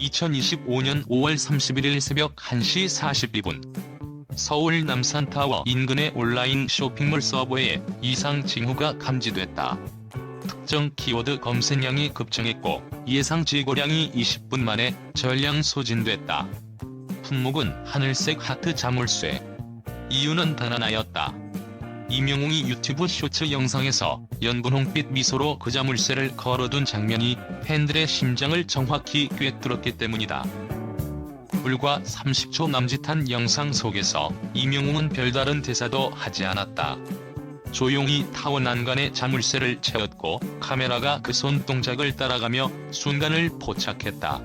2025년 5월 31일 새벽 1시 42분 서울 남산타워 인근의 온라인 쇼핑몰 서버에 이상 징후가 감지됐다. 특정 키워드 검색량이 급증했고 예상 재고량이 20분 만에 전량 소진됐다. 품목은 하늘색 하트 자물쇠. 이유는 단 하나였다. 이명웅이 유튜브 쇼츠 영상에서 연분홍빛 미소로 그 자 물쇠를 걸어둔 장면이 팬들의 심장을 정확히 꿰뚫었기 때문이다. 불과 30초 남짓한 영상 속에서 이명웅은 별다른 대사도 하지 않았다. 조용히 타워 난간에 자물쇠를 채웠고 카메라가 그 손동작을 따라가며 순간을 포착했다.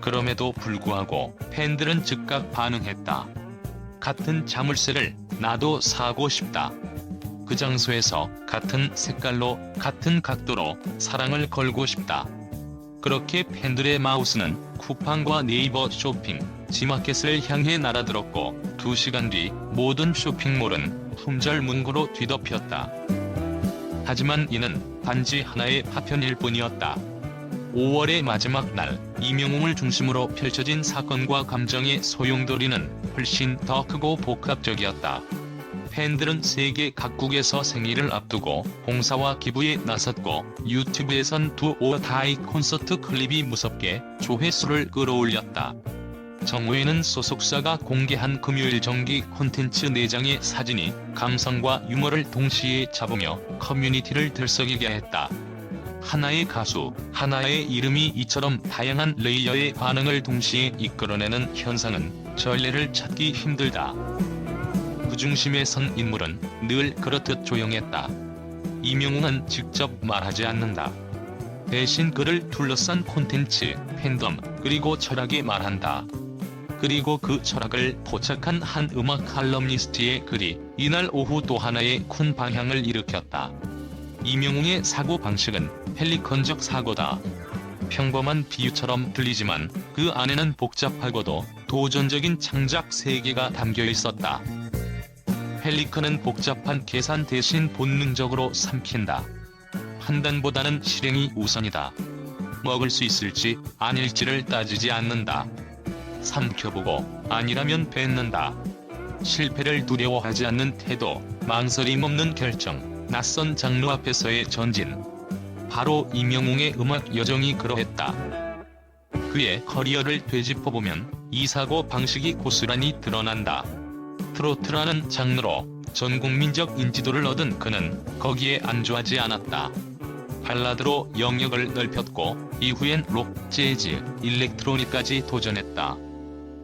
그럼에도 불구하고 팬들은 즉각 반응했다. 같은 자물쇠를 나도 사고 싶다. 그 장소에서 같은 색깔로 같은 각도로 사랑을 걸고 싶다. 그렇게 팬들의 마우스는 쿠팡과 네이버 쇼핑, 지마켓을 향해 날아들었고 2시간 뒤 모든 쇼핑몰은 품절 문구로 뒤덮였다. 하지만 이는 단지 하나의 파편일 뿐이었다. 5월의 마지막 날 이명웅을 중심으로 펼쳐진 사건과 감정의 소용돌이는 훨씬 더 크고 복합적이었다. 팬들은 세계 각국에서 생일을 앞두고 봉사와 기부에 나섰고 유튜브에선 두 오 다이 콘서트 클립이 무섭게 조회수를 끌어올렸다. 정우에는 소속사가 공개한 금요일 정기 콘텐츠 4장의 사진이 감성과 유머를 동시에 잡으며 커뮤니티를 들썩이게 했다. 하나의 가수, 하나의 이름이 이처럼 다양한 레이어의 반응을 동시에 이끌어내는 현상은 전례를 찾기 힘들다. 그 중심에 선 인물은 늘 그렇듯 조용했다. 이명웅은 직접 말하지 않는다. 대신 그를 둘러싼 콘텐츠, 팬덤, 그리고 철학이 말한다. 그리고 그 철학을 포착한 한 음악 칼럼니스트의 글이 이날 오후 또 하나의 큰 방향을 일으켰다. 이명웅의 사고 방식은 펠리컨적 사고다. 평범한 비유처럼 들리지만 그 안에는 복잡하고도 도전적인 창작 세계가 담겨 있었다. 펠리컨은 복잡한 계산 대신 본능적으로 삼킨다. 판단보다는 실행이 우선이다. 먹을 수 있을지 아닐지를 따지지 않는다. 삼켜보고 아니라면 뱉는다. 실패를 두려워하지 않는 태도, 망설임 없는 결정, 낯선 장르 앞에서의 전진. 바로 이명웅의 음악 여정이 그러했다. 그의 커리어를 되짚어보면 이 사고 방식이 고스란히 드러난다. 트로트라는 장르로 전국민적 인지도를 얻은 그는 거기에 안주하지 않았다. 발라드로 영역을 넓혔고 이후엔 록, 재즈, 일렉트로닉까지 도전했다.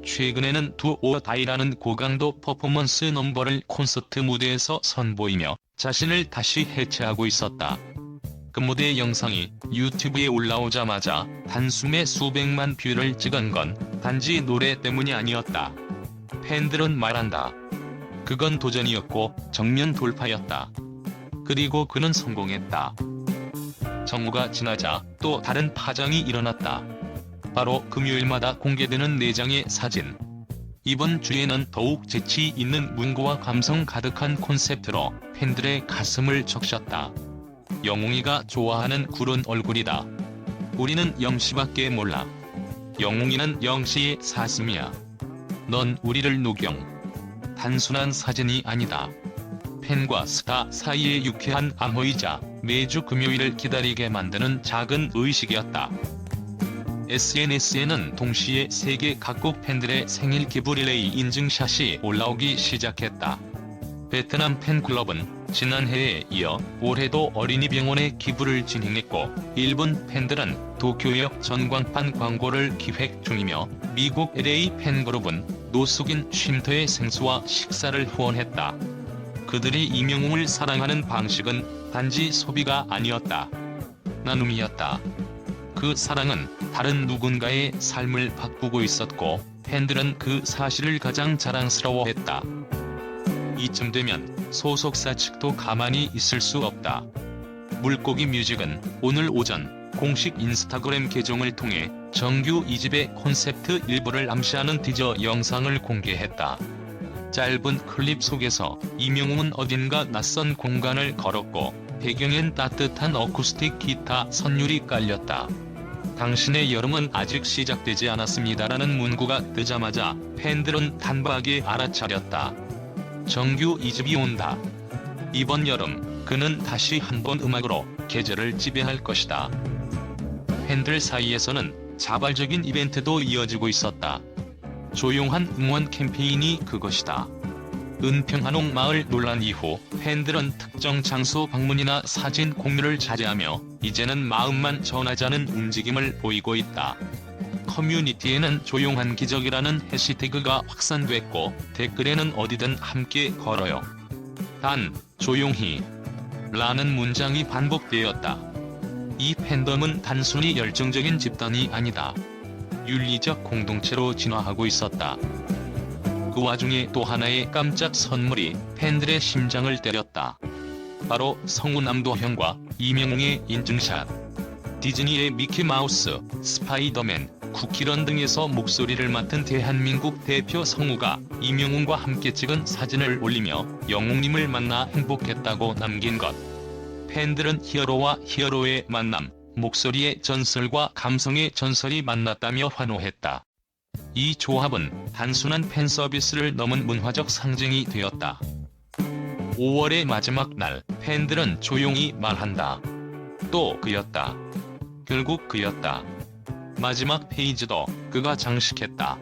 최근에는 두 오다이라는 고강도 퍼포먼스 넘버를 콘서트 무대에서 선보이며 자신을 다시 해체하고 있었다. 그 무대 영상이 유튜브에 올라오자마자 단숨에 수백만 뷰를 찍은 건 단지 노래 때문이 아니었다. 팬들은 말한다. 그건 도전이었고 정면 돌파였다. 그리고 그는 성공했다. 정우가 지나자 또 다른 파장이 일어났다. 바로 금요일마다 공개되는 4장의 사진. 이번 주에는 더욱 재치 있는 문구와 감성 가득한 콘셉트로 팬들의 가슴을 적셨다. 영웅이가 좋아하는 구른 얼굴이다. 우리는 영씨밖에 몰라. 영웅이는 영씨의 사슴이야. 넌 우리를 녹용. 단순한 사진이 아니다. 팬과 스타 사이의 유쾌한 암호이자 매주 금요일을 기다리게 만드는 작은 의식이었다. SNS에는 동시에 세계 각국 팬들의 생일 기부 릴레이 인증샷이 올라오기 시작했다. 베트남 팬클럽은 지난해에 이어 올해도 어린이 병원에 기부를 진행했고 일본 팬들은 도쿄역 전광판 광고를 기획 중이며 미국 LA 팬그룹은 노숙인 쉼터의 생수와 식사를 후원했다. 그들이 이명웅을 사랑하는 방식은 단지 소비가 아니었다. 나눔이었다. 그 사랑은 다른 누군가의 삶을 바꾸고 있었고 팬들은 그 사실을 가장 자랑스러워했다. 이쯤 되면 소속사 측도 가만히 있을 수 없다. 물고기 뮤직은 오늘 오전 공식 인스타그램 계정을 통해 정규 2집의 콘셉트 일부를 암시하는 티저 영상을 공개했다. 짧은 클립 속에서 이명웅은 어딘가 낯선 공간을 걸었고 배경엔 따뜻한 어쿠스틱 기타 선율이 깔렸다. 당신의 여름은 아직 시작되지 않았습니다라는 문구가 뜨자마자 팬들은 단박에 알아차렸다. 정규 2집이 온다. 이번 여름 그는 다시 한번 음악으로 계절을 지배할 것이다. 팬들 사이에서는 자발적인 이벤트도 이어지고 있었다. 조용한 응원 캠페인이 그것이다. 은평한옥 마을 논란 이후 팬들은 특정 장소 방문이나 사진 공유를 자제하며 이제는 마음만 전하자는 움직임을 보이고 있다. 커뮤니티에는 조용한 기적이라는 해시태그가 확산됐고 댓글에는 어디든 함께 걸어요. 단, 조용히 라는 문장이 반복되었다. 이 팬덤은 단순히 열정적인 집단이 아니다. 윤리적 공동체로 진화하고 있었다. 그 와중에 또 하나의 깜짝 선물이 팬들의 심장을 때렸다. 바로 성우 남도 형과 이명웅의 인증샷. 디즈니의 미키마우스, 스파이더맨, 쿠키런 등에서 목소리를 맡은 대한민국 대표 성우가 이명웅과 함께 찍은 사진을 올리며 영웅님을 만나 행복했다고 남긴 것. 팬들은 히어로와 히어로의 만남, 목소리의 전설과 감성의 전설이 만났다며 환호했다. 이 조합은 단순한 팬 서비스를 넘은 문화적 상징이 되었다. 5월의 마지막 날, 팬들은 조용히 말한다. 또 그였다. 결국 그였다. 마지막 페이지도 그가 장식했다.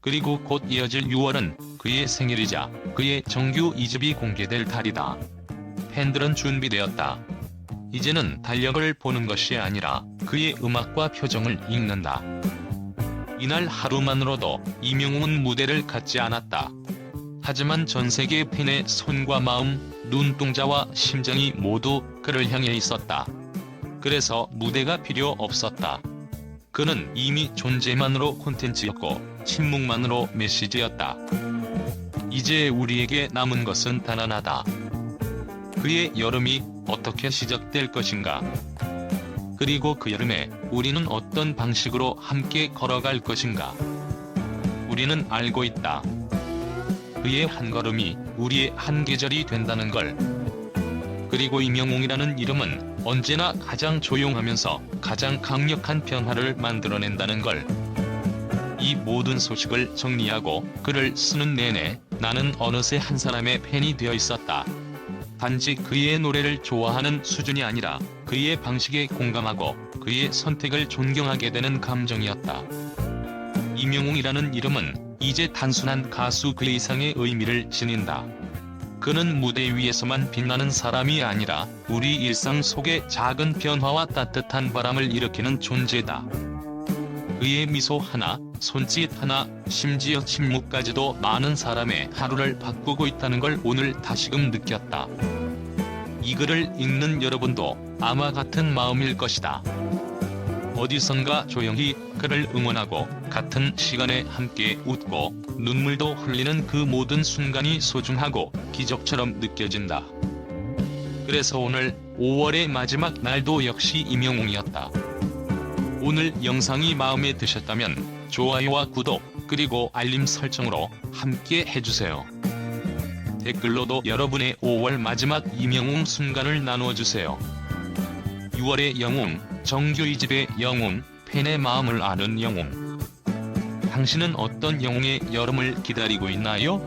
그리고 곧 이어질 6월은 그의 생일이자 그의 정규 2집이 공개될 달이다. 팬들은 준비되었다. 이제는 달력을 보는 것이 아니라 그의 음악과 표정을 읽는다. 이날 하루만으로도 이명웅은 무대를 갖지 않았다. 하지만 전 세계 팬의 손과 마음, 눈동자와 심장이 모두 그를 향해 있었다. 그래서 무대가 필요 없었다. 그는 이미 존재만으로 콘텐츠였고 침묵만으로 메시지였다. 이제 우리에게 남은 것은 단 하나다. 그의 여름이 어떻게 시작될 것인가? 그리고 그 여름에 우리는 어떤 방식으로 함께 걸어갈 것인가? 우리는 알고 있다. 그의 한 걸음이 우리의 한 계절이 된다는 걸. 그리고 이명웅이라는 이름은 언제나 가장 조용하면서 가장 강력한 변화를 만들어낸다는 걸. 이 모든 소식을 정리하고 글을 쓰는 내내 나는 어느새 한 사람의 팬이 되어 있었다. 단지 그의 노래를 좋아하는 수준이 아니라 그의 방식에 공감하고 그의 선택을 존경하게 되는 감정이었다. 이명웅이라는 이름은 이제 단순한 가수 그 이상의 의미를 지닌다. 그는 무대 위에서만 빛나는 사람이 아니라 우리 일상 속의 작은 변화와 따뜻한 바람을 일으키는 존재다. 그의 미소 하나, 손짓 하나, 심지어 침묵까지도 많은 사람의 하루를 바꾸고 있다는 걸 오늘 다시금 느꼈다. 이 글을 읽는 여러분도 아마 같은 마음일 것이다. 어디선가 조용히 그를 응원하고 같은 시간에 함께 웃고 눈물도 흘리는 그 모든 순간이 소중하고 기적처럼 느껴진다. 그래서 오늘 5월의 마지막 날도 역시 임영웅이었다. 오늘 영상이 마음에 드셨다면 좋아요와 구독 그리고 알림 설정으로 함께 해주세요. 댓글로도 여러분의 5월 마지막 임영웅 순간을 나누어주세요. 6월의 영웅, 정규 2집의 영웅, 팬의 마음을 아는 영웅. 당신은 어떤 영웅의 여름을 기다리고 있나요?